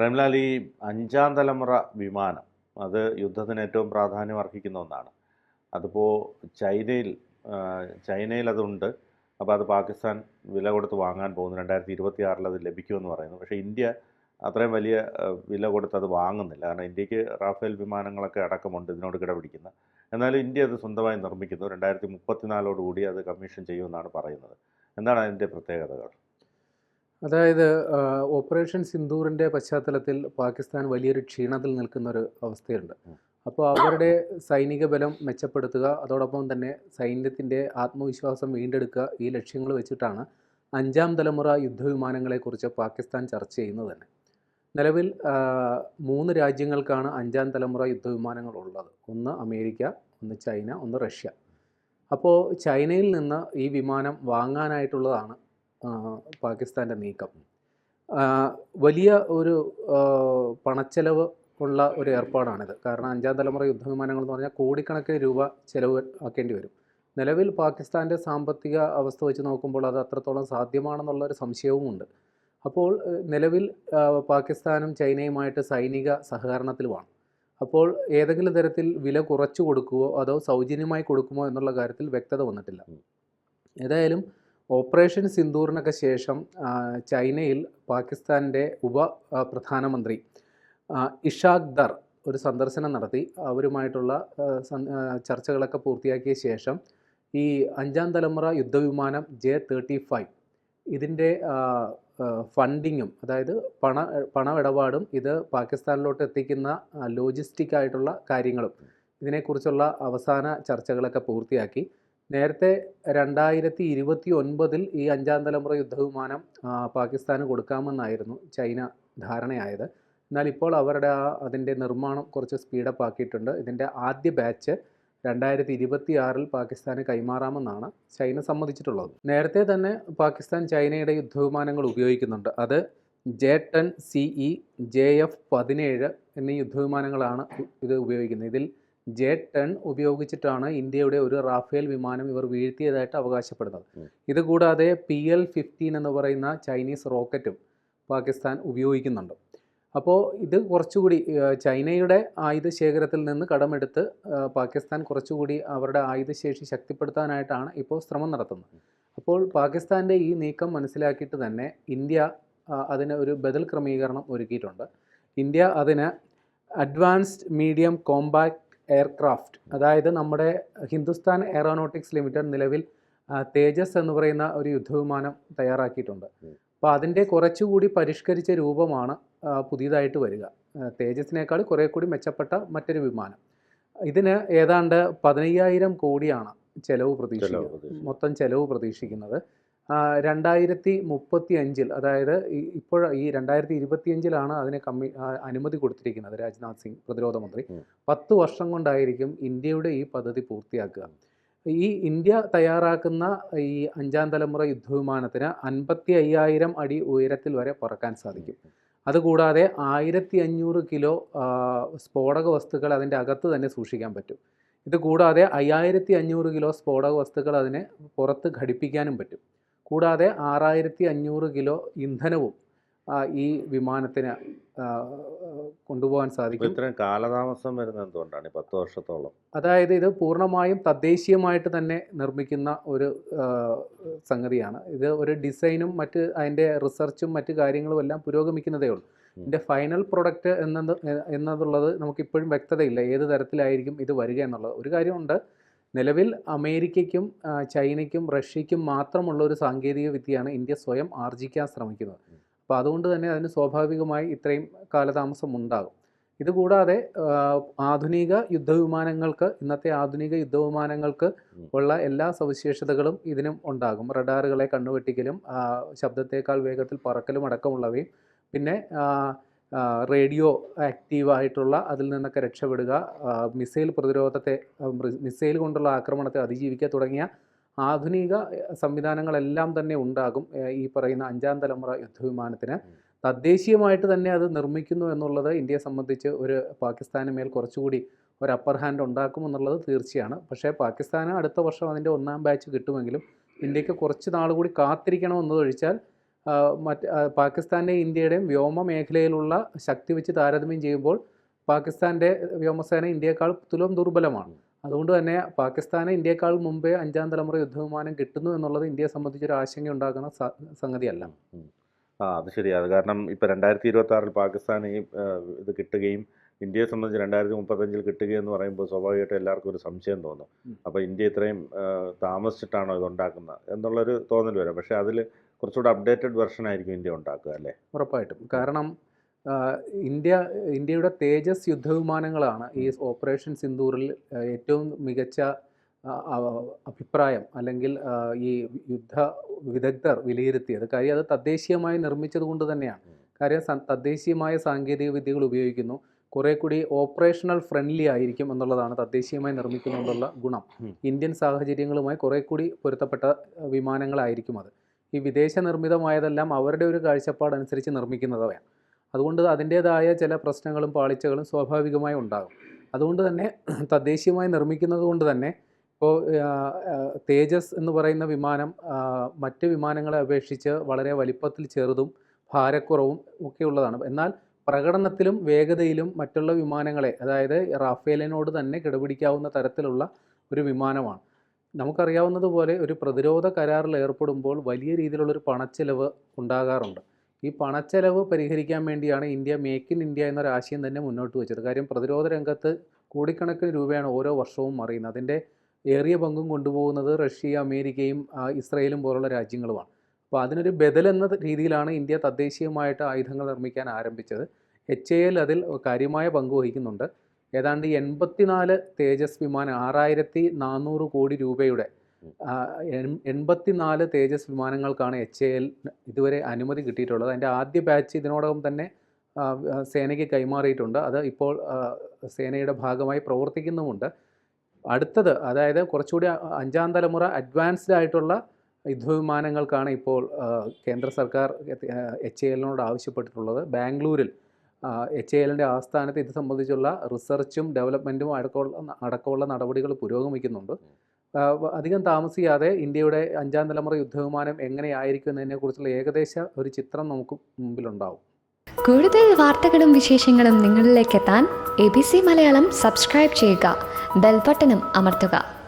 പ്രേംലാൽ ഈ അഞ്ചാം തലമുറ വിമാനം അത് യുദ്ധത്തിന് ഏറ്റവും പ്രാധാന്യം അർഹിക്കുന്ന ഒന്നാണ്. അതിപ്പോൾ ചൈനയിൽ ചൈനയിൽ അതുണ്ട്. അപ്പോൾ അത് പാകിസ്ഥാൻ വില കൊടുത്ത് വാങ്ങാൻ പോകുന്നു. രണ്ടായിരത്തി ഇരുപത്തി ആറിൽ അത് ലഭിക്കുമെന്ന് പറയുന്നു. പക്ഷേ ഇന്ത്യ അത്രയും വലിയ വില കൊടുത്ത് അത് വാങ്ങുന്നില്ല. കാരണം ഇന്ത്യയ്ക്ക് റാഫേൽ വിമാനങ്ങളൊക്കെ അടക്കമുണ്ട് ഇതിനോട് കിടപിടിക്കുന്ന. എന്നാലും ഇന്ത്യ അത് സ്വന്തമായി നിർമ്മിക്കുന്നു. രണ്ടായിരത്തി മുപ്പത്തിനാലോടുകൂടി അത് കമ്മീഷൻ ചെയ്യുമെന്നാണ് പറയുന്നത്. എന്താണ് അതിന്റെ പ്രത്യേകതകൾ? അതായത് ഓപ്പറേഷൻ സിന്ദൂറിന്റെ പശ്ചാത്തലത്തിൽ പാകിസ്ഥാൻ വലിയൊരു ക്ഷീണത്തിൽ നിൽക്കുന്ന ഒരു അവസ്ഥയുണ്ട് അപ്പോൾ അവരുടെ സൈനിക ബലം മെച്ചപ്പെടുത്തുക അതോടൊപ്പം തന്നെ സൈന്യത്തിന്റെ ആത്മവിശ്വാസം വീണ്ടെടുക്കുക ഈ ലക്ഷ്യങ്ങൾ വെച്ചിട്ടാണ് അഞ്ചാം തലമുറ യുദ്ധവിമാനങ്ങളെക്കുറിച്ച് പാകിസ്ഥാൻ ചർച്ച ചെയ്യുന്നത് തന്നെ. നിലവിൽ മൂന്ന് രാജ്യങ്ങൾക്കാണ് അഞ്ചാം തലമുറ യുദ്ധവിമാനങ്ങൾ ഉള്ളത് ഒന്ന് അമേരിക്ക ഒന്ന് ചൈന ഒന്ന് റഷ്യ. അപ്പോൾ ചൈനയിൽ നിന്ന് ഈ വിമാനം വാങ്ങാനായിട്ടുള്ളതാണ് പാകിസ്ഥാന്റെ നീക്കം. വലിയ ഒരു പണച്ചെലവ് ഉള്ള ഒരു ഏർപ്പാടാണിത്. കാരണം അഞ്ചാം തലമുറ യുദ്ധവിമാനങ്ങൾ എന്ന് പറഞ്ഞാൽ കോടിക്കണക്കിന് രൂപ ചെലവ് ആക്കേണ്ടി വരും. നിലവിൽ പാകിസ്ഥാന്റെ സാമ്പത്തിക അവസ്ഥ വെച്ച് നോക്കുമ്പോൾ അത് അത്രത്തോളം സാധ്യമാണെന്നുള്ള ഒരു സംശയവുമുണ്ട് അപ്പോൾ നിലവിൽ പാകിസ്ഥാനും ചൈനയുമായിട്ട് സൈനിക സഹകരണത്തിലുമാണ്. അപ്പോൾ ഏതെങ്കിലും തരത്തിൽ വില കുറച്ചു കൊടുക്കുമോ അതോ സൗജന്യമായി കൊടുക്കുമോ എന്നുള്ള കാര്യത്തിൽ വ്യക്തത വന്നിട്ടില്ല. ഏതായാലും ഓപ്പറേഷൻ സിന്ദൂറിനൊക്കെ ശേഷം ചൈനയിൽ പാകിസ്ഥാന്റെ ഉപ പ്രധാനമന്ത്രി ഇഷാഖ് ദർ ഒരു സന്ദർശനം നടത്തി. അവരുമായിട്ടുള്ള ചർച്ചകളൊക്കെ പൂർത്തിയാക്കിയ ശേഷം ഈ അഞ്ചാം തലമുറ യുദ്ധവിമാനം ജെ തേർട്ടി ഫൈവ് ഇതിന്റെ ഫണ്ടിങ്ങും അതായത് പണ പണമിടപാടും ഇത് പാകിസ്ഥാനിലോട്ട് എത്തിക്കുന്ന ലോജിസ്റ്റിക് ആയിട്ടുള്ള കാര്യങ്ങളും ഇതിനെക്കുറിച്ചുള്ള അവസാന ചർച്ചകളൊക്കെ പൂർത്തിയാക്കി. നേരത്തെ രണ്ടായിരത്തി ഇരുപത്തി ഒൻപതിൽ ഈ അഞ്ചാം തലമുറ യുദ്ധവിമാനം പാകിസ്ഥാന് കൊടുക്കാമെന്നായിരുന്നു ചൈന ധാരണയായത്. എന്നാൽ ഇപ്പോൾ അവരുടെ ആ അതിന്റെ നിർമ്മാണം കുറച്ച് സ്പീഡപ്പ് ആക്കിയിട്ടുണ്ട് ഇതിന്റെ ആദ്യ ബാച്ച് രണ്ടായിരത്തി ഇരുപത്തി ആറിൽ പാകിസ്ഥാന് കൈമാറാമെന്നാണ് ചൈന സമ്മതിച്ചിട്ടുള്ളത്. നേരത്തെ തന്നെ പാകിസ്ഥാൻ ചൈനയുടെ യുദ്ധവിമാനങ്ങൾ ഉപയോഗിക്കുന്നുണ്ട്. അത് J ten C E J F പതിനേഴ് എന്നീ യുദ്ധവിമാനങ്ങളാണ് ഇത് ഉപയോഗിക്കുന്നത്. ഇതിൽ ജെ ടെൻ ഉപയോഗിച്ചിട്ടാണ് ഇന്ത്യയുടെ ഒരു റാഫേൽ വിമാനം ഇവർ വീഴ്ത്തിയതായിട്ട് അവകാശപ്പെടുന്നത്. ഇതുകൂടാതെ പി എൽ ഫിഫ്റ്റീൻ എന്ന് പറയുന്ന ചൈനീസ് റോക്കറ്റും പാകിസ്ഥാൻ ഉപയോഗിക്കുന്നുണ്ട്. അപ്പോൾ ഇത് കുറച്ചുകൂടി ചൈനയുടെ ആയുധ ശേഖരത്തിൽ നിന്ന് കടമെടുത്ത് പാകിസ്ഥാൻ കുറച്ചുകൂടി അവരുടെ ആയുധശേഷി ശക്തിപ്പെടുത്താനായിട്ടാണ് ഇപ്പോൾ ശ്രമം നടത്തുന്നത്. അപ്പോൾ പാകിസ്ഥാന്റെ ഈ നീക്കം മനസ്സിലാക്കിയിട്ട് തന്നെ ഇന്ത്യ അതിന് ഒരു ബദൽ ക്രമീകരണം ഒരുക്കിയിട്ടുണ്ട്. ഇന്ത്യ അതിന് അഡ്വാൻസ്ഡ് മീഡിയം കോമ്പാക്ട് എയർക്രാഫ്റ്റ്. അതായത് നമ്മുടെ ഹിന്ദുസ്ഥാൻ എയറോനോട്ടിക്സ് ലിമിറ്റഡ് നിലവിൽ തേജസ് എന്ന് പറയുന്ന ഒരു യുദ്ധവിമാനം തയ്യാറാക്കിയിട്ടുണ്ട്. അപ്പോൾ അതിന്റെ കുറച്ചുകൂടി പരിഷ്കരിച്ച രൂപമാണ് പുതിയതായിട്ട് വരിക. തേജസിനേക്കാൾ കുറേ കൂടി മെച്ചപ്പെട്ട മറ്റൊരു വിമാനം. ഇതിന് ഏതാണ്ട് പതിനയ്യായിരം കോടിയാണ് ചെലവ് പ്രതീക്ഷിക്കുന്നത്. മൊത്തം ചെലവ് പ്രതീക്ഷിക്കുന്നത്. രണ്ടായിരത്തി മുപ്പത്തി അഞ്ചിൽ അതായത് ഇപ്പോൾ ഈ രണ്ടായിരത്തി ഇരുപത്തി അഞ്ചിലാണ് അതിന് കമ്മി അനുമതി കൊടുത്തിരിക്കുന്നത് രാജ്നാഥ് സിംഗ് പ്രതിരോധ മന്ത്രി. പത്ത് വർഷം കൊണ്ടായിരിക്കും ഇന്ത്യയുടെ ഈ പദ്ധതി പൂർത്തിയാക്കുക. ഈ ഇന്ത്യ തയ്യാറാക്കുന്ന ഈ അഞ്ചാം തലമുറ യുദ്ധവിമാനത്തിന് അൻപത്തി അയ്യായിരം അടി ഉയരത്തിൽ വരെ പറക്കാൻ സാധിക്കും. അതുകൂടാതെ ആയിരത്തി അഞ്ഞൂറ് കിലോ സ്ഫോടക വസ്തുക്കൾ അതിന്റെ അകത്ത് തന്നെ സൂക്ഷിക്കാൻ പറ്റും. ഇത് കൂടാതെ അയ്യായിരത്തി അഞ്ഞൂറ് കിലോ സ്ഫോടക വസ്തുക്കൾ അതിനെ പുറത്ത് ഘടിപ്പിക്കാനും പറ്റും. കൂടാതെ ആറായിരത്തി അഞ്ഞൂറ് കിലോ ഇന്ധനവും ഈ വിമാനത്തിന് കൊണ്ടുപോകാൻ സാധിക്കും. ഇത്രയും കാലതാമസം വരുന്നത് എന്തുകൊണ്ടാണ്? ഈ പത്ത് വർഷത്തോളം. അതായത് ഇത് പൂർണമായും തദ്ദേശീയമായിട്ട് തന്നെ നിർമ്മിക്കുന്ന ഒരു സംഗതിയാണ്. ഇത് ഒരു ഡിസൈനും മറ്റ് അതിന്റെ റിസർച്ചും മറ്റ് കാര്യങ്ങളും എല്ലാം പുരോഗമിക്കുന്നതേ ഉള്ളൂ. ഇതിന്റെ ഫൈനൽ പ്രൊഡക്റ്റ് എന്നത് എന്നതുള്ളത് നമുക്കിപ്പോഴും വ്യക്തതയില്ല. ഏത് തരത്തിലായിരിക്കും ഇത് വരിക എന്നുള്ളത്. ഒരു കാര്യമുണ്ട് നിലവിൽ അമേരിക്കയ്ക്കും ചൈനയ്ക്കും റഷ്യയ്ക്കും മാത്രമുള്ള ഒരു സാങ്കേതിക വിദ്യയാണ് ഇന്ത്യ സ്വയം ആർജിക്കാൻ ശ്രമിക്കുന്നത്. അപ്പോൾ അതുകൊണ്ട് തന്നെ അതിന് സ്വാഭാവികമായി ഇത്രയും കാലതാമസം ഉണ്ടാകും. ഇതുകൂടാതെ ആധുനിക യുദ്ധവിമാനങ്ങൾക്ക് ഇന്നത്തെ ആധുനിക യുദ്ധവിമാനങ്ങൾക്ക് ഉള്ള എല്ലാ സവിശേഷതകളും ഇതിനും ഉണ്ടാകും. റഡാറുകളെ കണ്ണുവെട്ടിക്കലും ശബ്ദത്തേക്കാൾ വേഗത്തിൽ പറക്കലും അടക്കമുള്ളവയും. പിന്നെ റേഡിയോ ആക്റ്റീവായിട്ടുള്ള അതിൽ നിന്നൊക്കെ രക്ഷപ്പെടുക. മിസൈൽ പ്രതിരോധത്തെ മിസൈൽ കൊണ്ടുള്ള ആക്രമണത്തെ അതിജീവിക്കുക തുടങ്ങിയ ആധുനിക സംവിധാനങ്ങളെല്ലാം തന്നെ ഉണ്ടാകും ഈ പറയുന്ന അഞ്ചാം തലമുറ യുദ്ധവിമാനത്തിന്. തദ്ദേശീയമായിട്ട് തന്നെ അത് നിർമ്മിക്കുന്നു എന്നുള്ളത് ഇന്ത്യയെ സംബന്ധിച്ച് ഒരു പാകിസ്ഥാന് മേൽ കുറച്ചുകൂടി ഒരു അപ്പർ ഹാൻഡ് ഉണ്ടാക്കുമെന്നുള്ളത് തീർച്ചയാണ്. പക്ഷേ പാകിസ്ഥാന് അടുത്ത വർഷം അതിന്റെ ഒന്നാം ബാച്ച് കിട്ടുമെങ്കിലും ഇന്ത്യയ്ക്ക് കുറച്ച് നാൾ കൂടി കാത്തിരിക്കണമെന്നതൊഴിച്ചാൽ മറ്റ് പാകിസ്ഥാന്റെ ഇന്ത്യയുടെയും വ്യോമ മേഖലയിലുള്ള ശക്തി വെച്ച് താരതമ്യം ചെയ്യുമ്പോൾ പാകിസ്ഥാന്റെ വ്യോമസേന ഇന്ത്യയെക്കാൾ തുലം ദുർബലമാണ്. അതുകൊണ്ട് തന്നെ പാകിസ്ഥാന് ഇന്ത്യയെക്കാൾ മുമ്പേ അഞ്ചാം തലമുറ യുദ്ധവിമാനം കിട്ടുന്നു എന്നുള്ളത് ഇന്ത്യയെ സംബന്ധിച്ചൊരു ആശങ്ക ഉണ്ടാക്കുന്ന സംഗതിയല്ല. ആ അത് ശരിയാണ് കാരണം ഇപ്പോൾ രണ്ടായിരത്തി ഇരുപത്തി ആറിൽ ഇത് കിട്ടുകയും ഇന്ത്യയെ സംബന്ധിച്ച് രണ്ടായിരത്തി മുപ്പത്തഞ്ചിൽ കിട്ടുകയെന്ന് പറയുമ്പോൾ സ്വാഭാവികമായിട്ടും എല്ലാവർക്കും ഒരു സംശയം തോന്നും. അപ്പോൾ ഇന്ത്യ ഇത്രയും താമസിച്ചിട്ടാണോ ഇത് ഉണ്ടാക്കുന്നത് എന്നുള്ളൊരു തോന്നൽ വരും. പക്ഷേ അതിൽ കുറച്ചുകൂടെ അപ്ഡേറ്റഡ് വെർഷൻ ആയിരിക്കും ഇന്ത്യ ഉണ്ടാക്കുക അല്ലേ? ഉറപ്പായിട്ടും. കാരണം ഇന്ത്യ ഇന്ത്യയുടെ തേജസ് യുദ്ധവിമാനങ്ങളാണ് ഈ ഓപ്പറേഷൻ സിന്ദൂറിൽ ഏറ്റവും മികച്ച അഭിപ്രായം അല്ലെങ്കിൽ ഈ യുദ്ധ വിദഗ്ധർ വിലയിരുത്തിയത്. കാര്യം അത് തദ്ദേശീയമായി നിർമ്മിച്ചത് കൊണ്ട് തന്നെയാണ് കാര്യം തദ്ദേശീയമായ സാങ്കേതിക വിദ്യകൾ ഉപയോഗിക്കുന്നു. കുറേ കൂടി ഓപ്പറേഷണൽ ഫ്രണ്ട്ലി ആയിരിക്കും എന്നുള്ളതാണ് തദ്ദേശീയമായി നിർമ്മിക്കുന്നതുകൊണ്ടുള്ള ഗുണം. ഇന്ത്യൻ സാഹചര്യങ്ങളുമായി കുറേ കൂടി പൊരുത്തപ്പെട്ട വിമാനങ്ങളായിരിക്കും അത്. ഈ വിദേശ നിർമ്മിതമായതെല്ലാം അവരുടെ ഒരു കാഴ്ചപ്പാടനുസരിച്ച് നിർമ്മിക്കുന്നതവയാണ് അതുകൊണ്ട് അതിന്റേതായ ചില പ്രശ്നങ്ങളും പാളിച്ചകളും സ്വാഭാവികമായി ഉണ്ടാകും. അതുകൊണ്ട് തന്നെ തദ്ദേശീയമായി നിർമ്മിക്കുന്നത് കൊണ്ട് തന്നെ ഇപ്പോൾ തേജസ് എന്ന് പറയുന്ന വിമാനം മറ്റ് വിമാനങ്ങളെ അപേക്ഷിച്ച് വളരെ വലിപ്പത്തിൽ ചെറുതും ഭാരക്കുറവും ഒക്കെ ഉള്ളതാണ് എന്നാൽ പ്രകടനത്തിലും വേഗതയിലും മറ്റുള്ള വിമാനങ്ങളെ അതായത് റാഫേലിനോട് തന്നെ കിടപിടിക്കാവുന്ന തരത്തിലുള്ള ഒരു വിമാനമാണ്. നമുക്കറിയാവുന്നതുപോലെ ഒരു പ്രതിരോധ കരാറിൽ ഏർപ്പെടുമ്പോൾ വലിയ രീതിയിലുള്ളൊരു പണച്ചെലവ് ഉണ്ടാകാറുണ്ട്. ഈ പണച്ചെലവ് പരിഹരിക്കാൻ വേണ്ടിയാണ് ഇന്ത്യ മേക്ക് ഇൻ ഇന്ത്യ എന്നൊരു ആശയം തന്നെ മുന്നോട്ട് വെച്ചത്. കാര്യം പ്രതിരോധ രംഗത്ത് കോടിക്കണക്കിന് രൂപയാണ് ഓരോ വർഷവും മറിയുന്നത്. അതിന്റെ ഏറിയ പങ്കും കൊണ്ടുപോകുന്നത് റഷ്യ അമേരിക്കയും ഇസ്രയേലും പോലുള്ള രാജ്യങ്ങളുമാണ്. അപ്പോൾ അതിനൊരു ബദൽ എന്ന രീതിയിലാണ് ഇന്ത്യ തദ്ദേശീയമായിട്ട് ആയുധങ്ങൾ നിർമ്മിക്കാൻ ആരംഭിച്ചത്. എച്ച് എ എൽ അതിൽ കാര്യമായ പങ്ക് വഹിക്കുന്നുണ്ട്. ഏതാണ്ട് എൺപത്തിനാല് തേജസ് വിമാനം ആറായിരത്തി നാനൂറ് കോടി രൂപയുടെ എൺപത്തിനാല് തേജസ് വിമാനങ്ങൾക്കാണ് എച്ച് എ എൽ ഇതുവരെ അനുമതി കിട്ടിയിട്ടുള്ളത്. അതിന്റെ ആദ്യ ബാച്ച് ഇതിനോടകം തന്നെ സേനയ്ക്ക് കൈമാറിയിട്ടുണ്ട്. അത് ഇപ്പോൾ സേനയുടെ ഭാഗമായി പ്രവർത്തിക്കുന്നുമുണ്ട്. അടുത്തത് അതായത് കുറച്ചുകൂടി അഞ്ചാം തലമുറ അഡ്വാൻസ്ഡ് ആയിട്ടുള്ള യുദ്ധവിമാനങ്ങൾക്കാണ് ഇപ്പോൾ കേന്ദ്ര സർക്കാർ എച്ച് എല്ലിനോട് ആവശ്യപ്പെട്ടിട്ടുള്ളത്. ബാംഗ്ലൂരിൽ എച്ച് എല്ലിന്റെ ആസ്ഥാനത്ത് ഇത് സംബന്ധിച്ചുള്ള റിസർച്ചും ഡെവലപ്മെന്റും അടക്കമുള്ള അടക്കമുള്ള നടപടികൾ പുരോഗമിക്കുന്നുണ്ട്. അധികം താമസിയാതെ ഇന്ത്യയുടെ അഞ്ചാം തലമുറ യുദ്ധവിമാനം എങ്ങനെയായിരിക്കും എന്നതിനെക്കുറിച്ചുള്ള ഏകദേശ ഒരു ചിത്രം നമുക്ക് മുമ്പിലുണ്ടാവും. കൂടുതൽ വാർത്തകളും വിശേഷങ്ങളും നിങ്ങളിലേക്ക് എത്താൻ A B C Malayalam subscribe ചെയ്യുക ബെൽബട്ടനും അമർത്തുക.